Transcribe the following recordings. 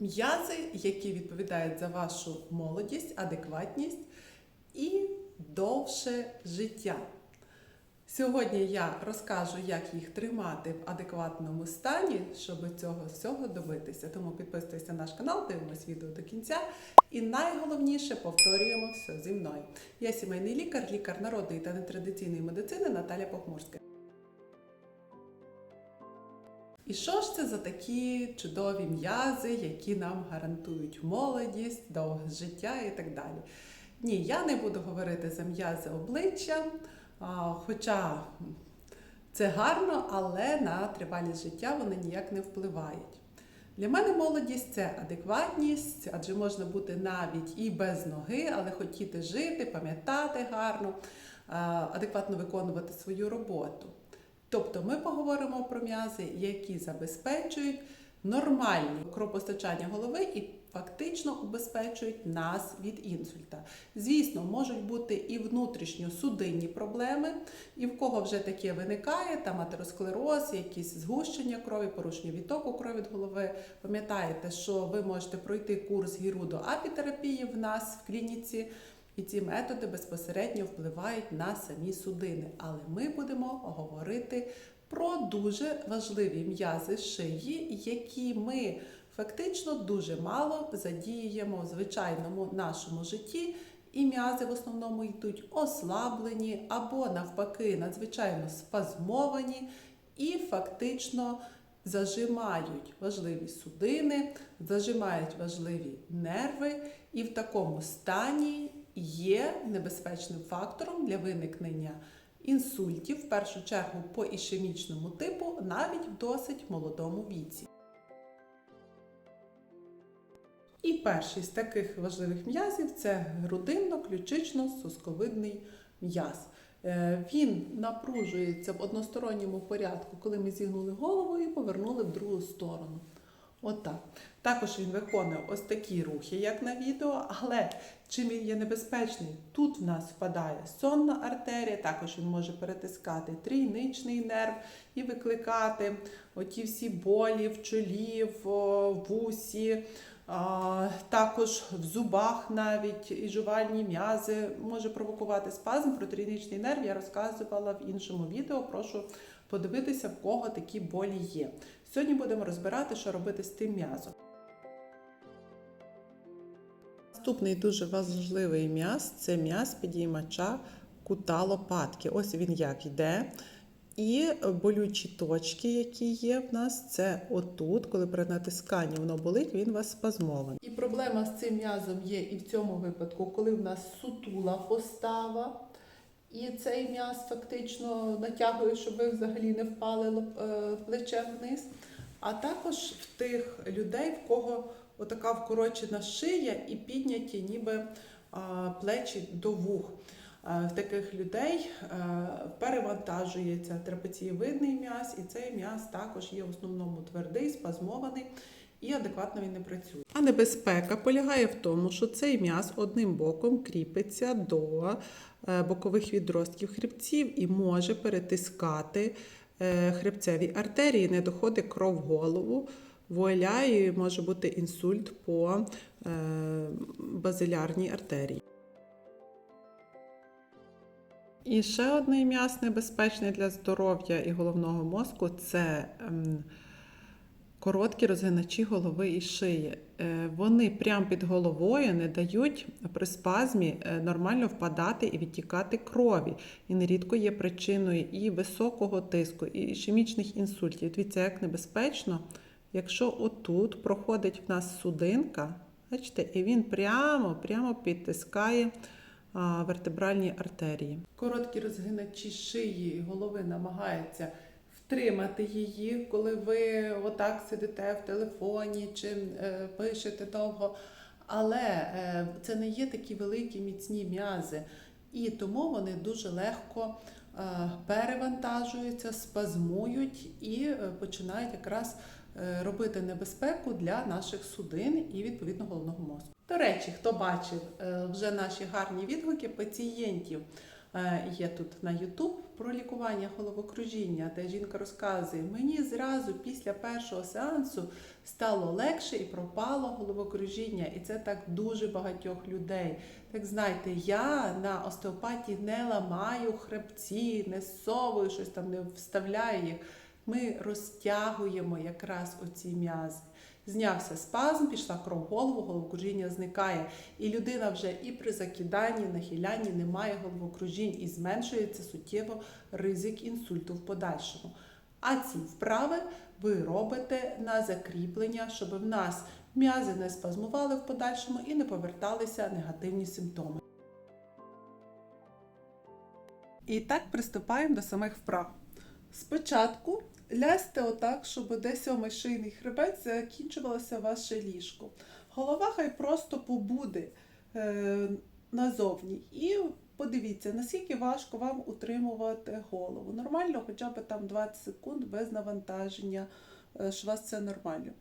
М'язи, які відповідають за вашу молодість, адекватність і довше життя. Сьогодні я розкажу, як їх тримати в адекватному стані, щоб цього всього добитися. Тому підписуйтесь на наш канал, дивимось відео до кінця. І найголовніше повторюємо все зі мною. Я сімейний лікар, лікар народної та нетрадиційної медицини Наталя Похмурська. І що ж це за такі чудові м'язи, які нам гарантують молодість, довге життя і так далі? Ні, я не буду говорити за м'язи обличчя, хоча це гарно, але на тривалість життя вони ніяк не впливають. Для мене молодість це адекватність, адже можна бути навіть і без ноги, але хотіти жити, пам'ятати гарно, адекватно виконувати свою роботу. Тобто ми поговоримо про м'язи, які забезпечують нормальне кровопостачання голови і фактично убезпечують нас від інсульта. Звісно, можуть бути і внутрішньосудинні проблеми, і в кого вже таке виникає, там атеросклероз, якісь згущення крові, порушення відтоку крові від голови. Пам'ятаєте, що ви можете пройти курс гірудоапітерапії в нас в клініці. І ці методи безпосередньо впливають на самі судини. Але ми будемо говорити про дуже важливі м'язи шиї, які ми фактично дуже мало задіюємо в звичайному нашому житті. І м'язи в основному йдуть ослаблені або навпаки надзвичайно спазмовані і фактично зажимають важливі судини, зажимають важливі нерви, і в такому стані є небезпечним фактором для виникнення інсультів, в першу чергу по ішемічному типу, навіть в досить молодому віці. І перший з таких важливих м'язів це грудинно-ключично-сосковидний м'яз. Е, Він напружується в односторонньому порядку, коли ми зігнули голову і повернули в другу сторону. Отак. Також він виконує ось такі рухи, як на відео, але чим він є небезпечний? Тут в нас впадає сонна артерія, також він може перетискати трійничний нерв і викликати оті всі болі в чолі, в вусі, також в зубах навіть і жувальні м'язи може провокувати спазм. Про трійничний нерв я розказувала в іншому відео. Прошу подивитися, в кого такі болі є. Сьогодні будемо розбирати, що робити з тим м'язом. Наступний дуже важливий м'яз це м'яз підіймача кута лопатки. Ось він як йде. І болючі точки, які є в нас, це отут, коли при натисканні воно болить, він у вас спазмований. І проблема з цим м'язом є і в цьому випадку, коли в нас сутула постава, і цей м'яз фактично натягує, щоб ви взагалі не впали е, плечем вниз. А також в тих людей, в кого отака вкорочена шия і підняті ніби плечі до вух. А, В таких людей е, перевантажується трапецієвидний м'яз, і цей м'яз також є в основному твердий, спазмований і адекватно він не працює. А небезпека полягає в тому, що цей м'яз одним боком кріпиться до е, бокових відростків хребців і може перетискати е, хребцеві артерії, не доходить кров в голову. Вуаля, і може бути інсульт по е, базилярній артерії. І ще одний м'яз небезпечний для здоров'я і головного мозку це ем, короткі розгиначі голови і шиї. Е, вони прямо під головою не дають при спазмі е, нормально впадати і відтікати крові. І нерідко є причиною і високого тиску, і ішемічних інсультів. Дивіться, як небезпечно, якщо отут проходить в нас судинка, бачите, і він прямо, прямо підтискає вертебральні артерії. Короткі розгиначі шиї голови намагаються втримати її, коли ви отак сидите в телефоні чи е, пишете довго. Але е, це не є такі великі міцні м'язи, і тому вони дуже легко е, перевантажуються, спазмують і починають якраз робити небезпеку для наших судин і відповідно головного мозку. До речі, хто бачив е, вже наші гарні відгуки пацієнтів Е, Є тут на YouTube про лікування головокружіння, де жінка розказує, мені зразу після першого сеансу стало легше і пропало головокружіння. І це так дуже багатьох людей. Так знаєте, я на остеопатії не ламаю хребці, не совую щось там, не вставляю їх. Ми розтягуємо якраз оці м'язи. Знявся спазм, пішла кров голову, головокружіння зникає. І людина вже і при закиданні, нахилянні не має головокружінь і зменшується суттєво ризик інсульту в подальшому. А ці вправи ви робите на закріплення, щоб в нас м'язи не спазмували в подальшому і не поверталися негативні симптоми. І так приступаємо до самих вправ. Спочатку лясьте отак, щоб де сьомий шийний хребець закінчувалося ваше ліжко. Голова хай просто побуде е, назовні. І подивіться, наскільки важко вам утримувати голову. Нормально, хоча б там 20 секунд без навантаження, е, що вас це нормально.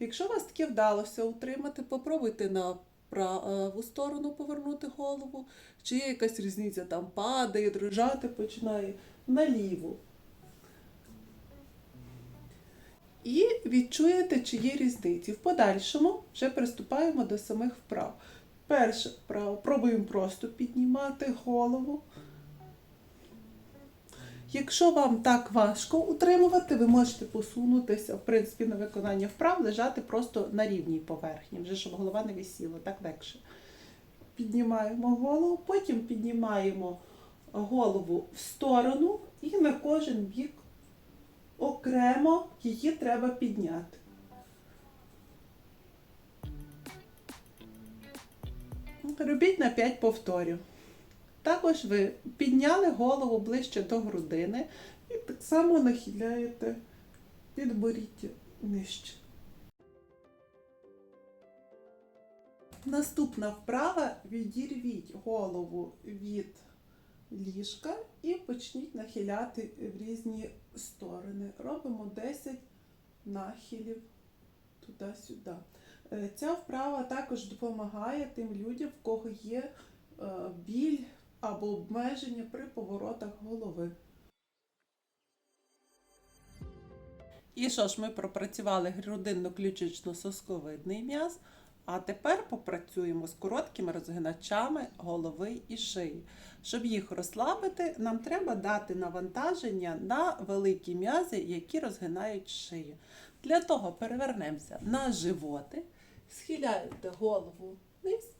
Якщо вас таке вдалося утримати, попробуйте на праву сторону повернути голову, чи є якась різниця, там падає, дрижати починає наліву. І відчуєте, чи є різниці. В подальшому вже приступаємо до самих вправ. Перше вправо пробуємо просто піднімати голову. Якщо вам так важко утримувати, ви можете посунутися, в принципі, на виконання вправ, лежати просто на рівній поверхні, вже щоб голова не висіла, так легше. Піднімаємо голову, потім піднімаємо голову в сторону і на кожен бік окремо її треба підняти. Робіть на 5 повторів. Також ви підняли голову ближче до грудини і так само нахиляєте підборіддя нижче. Наступна вправа відірвіть голову від ліжка і почніть нахиляти в різні сторони. Робимо 10 нахилів туди-сюди. Е, Ця вправа також допомагає тим людям, в кого є е, біль або обмеження при поворотах голови. І що ж, ми пропрацювали грудинно-ключично-сосковидний м'яз, а тепер попрацюємо з короткими розгиначами голови і шиї. Щоб їх розслабити, нам треба дати навантаження на великі м'язи, які розгинають шию. Для того перевернемося на животи, схиляєте голову вниз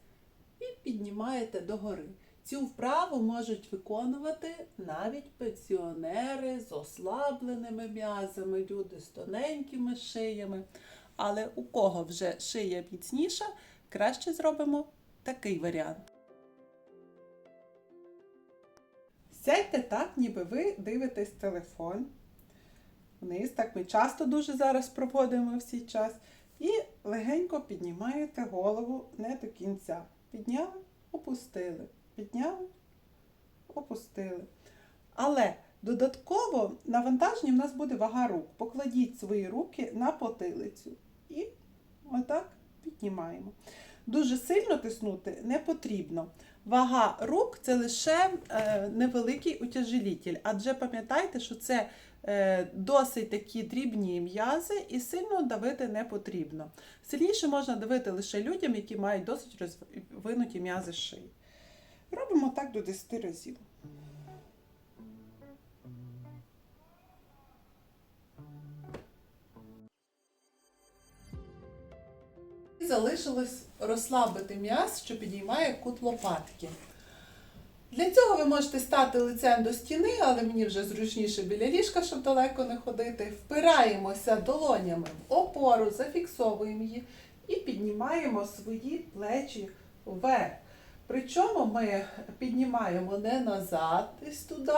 і піднімаєте догори. Цю вправу можуть виконувати навіть пенсіонери з ослабленими м'язами, люди з тоненькими шиями. Але у кого вже шия міцніша, краще зробимо такий варіант. Сядьте так, ніби ви дивитесь телефон. Вниз, так ми часто дуже зараз проводимо всій час. І легенько піднімаєте голову не до кінця. Підняли, опустили. Підняли, опустили. Але додатково навантаження в нас буде вага рук. Покладіть свої руки на потилицю. Отак піднімаємо. Дуже сильно тиснути не потрібно. Вага рук це лише е, невеликий утяжелітель, адже пам'ятайте, що це е, досить такі дрібні м'язи і сильно давити не потрібно. Сильніше можна давити лише людям, які мають досить розвинуті м'язи шиї. Робимо так до 10 разів. Залишилось розслабити м'яз, що підіймає кут лопатки. Для цього ви можете стати лицем до стіни, але мені вже зручніше біля ліжка, щоб далеко не ходити. Впираємося долонями в опору, зафіксовуємо її і піднімаємо свої плечі вверх. Причому ми піднімаємо не назад десь туди,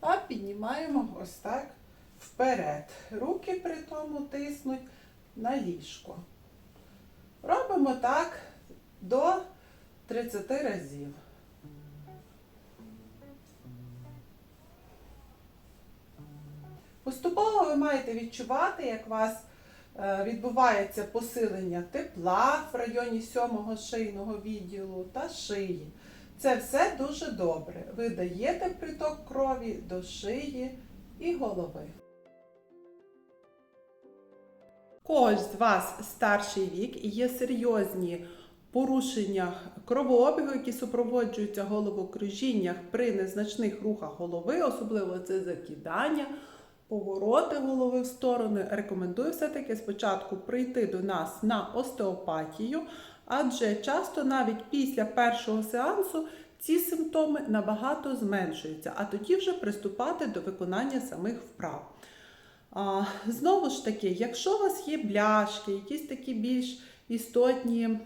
а піднімаємо ось так вперед. Руки при тому тиснуть на ліжко. Робимо так до 30 разів. Поступово ви маєте відчувати, як у вас е, відбувається посилення тепла в районі сьомого шийного відділу та шиї. Це все дуже добре. Ви даєте приток крові до шиї і голови. Когось з вас старший вік і є серйозні порушення кровообігу, які супроводжуються головокружіннях при незначних рухах голови, особливо це закидання, повороти голови в сторони. Рекомендую все-таки спочатку прийти до нас на остеопатію, адже часто навіть після першого сеансу ці симптоми набагато зменшуються, а тоді вже приступати до виконання самих вправ. Знову ж таки, якщо у вас є бляшки, якісь такі більш істотні е,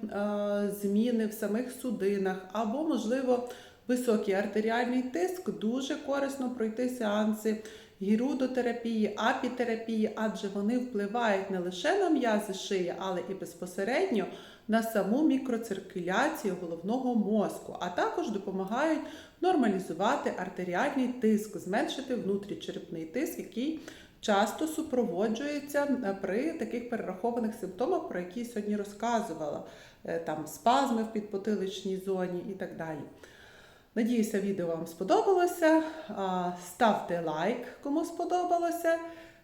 зміни в самих судинах, або, можливо, високий артеріальний тиск, дуже корисно пройти сеанси гірудотерапії, апітерапії, адже вони впливають не лише на м'язи шиї, але і безпосередньо на саму мікроциркуляцію головного мозку, а також допомагають нормалізувати артеріальний тиск, зменшити внутрічерепний тиск, який часто супроводжується при таких перерахованих симптомах, про які я сьогодні розказувала, Е, там спазми в підпотиличній зоні і так далі. Надіюся, відео вам сподобалося. Ставте лайк, кому сподобалося.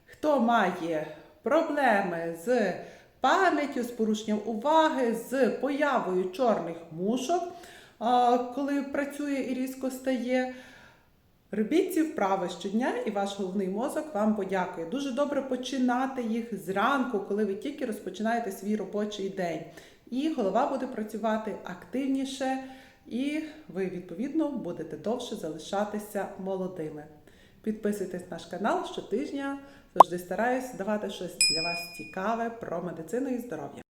Хто має проблеми з пам'яттю, з порушенням уваги, з появою чорних мушок, коли працює і різко стає. Робіть ці вправи щодня, і ваш головний мозок вам подякує. Дуже добре починати їх зранку, коли ви тільки розпочинаєте свій робочий день. І голова буде працювати активніше, і ви, відповідно, будете довше залишатися молодими. Підписуйтесь на наш канал щотижня. Завжди стараюсь давати щось для вас цікаве про медицину і здоров'я.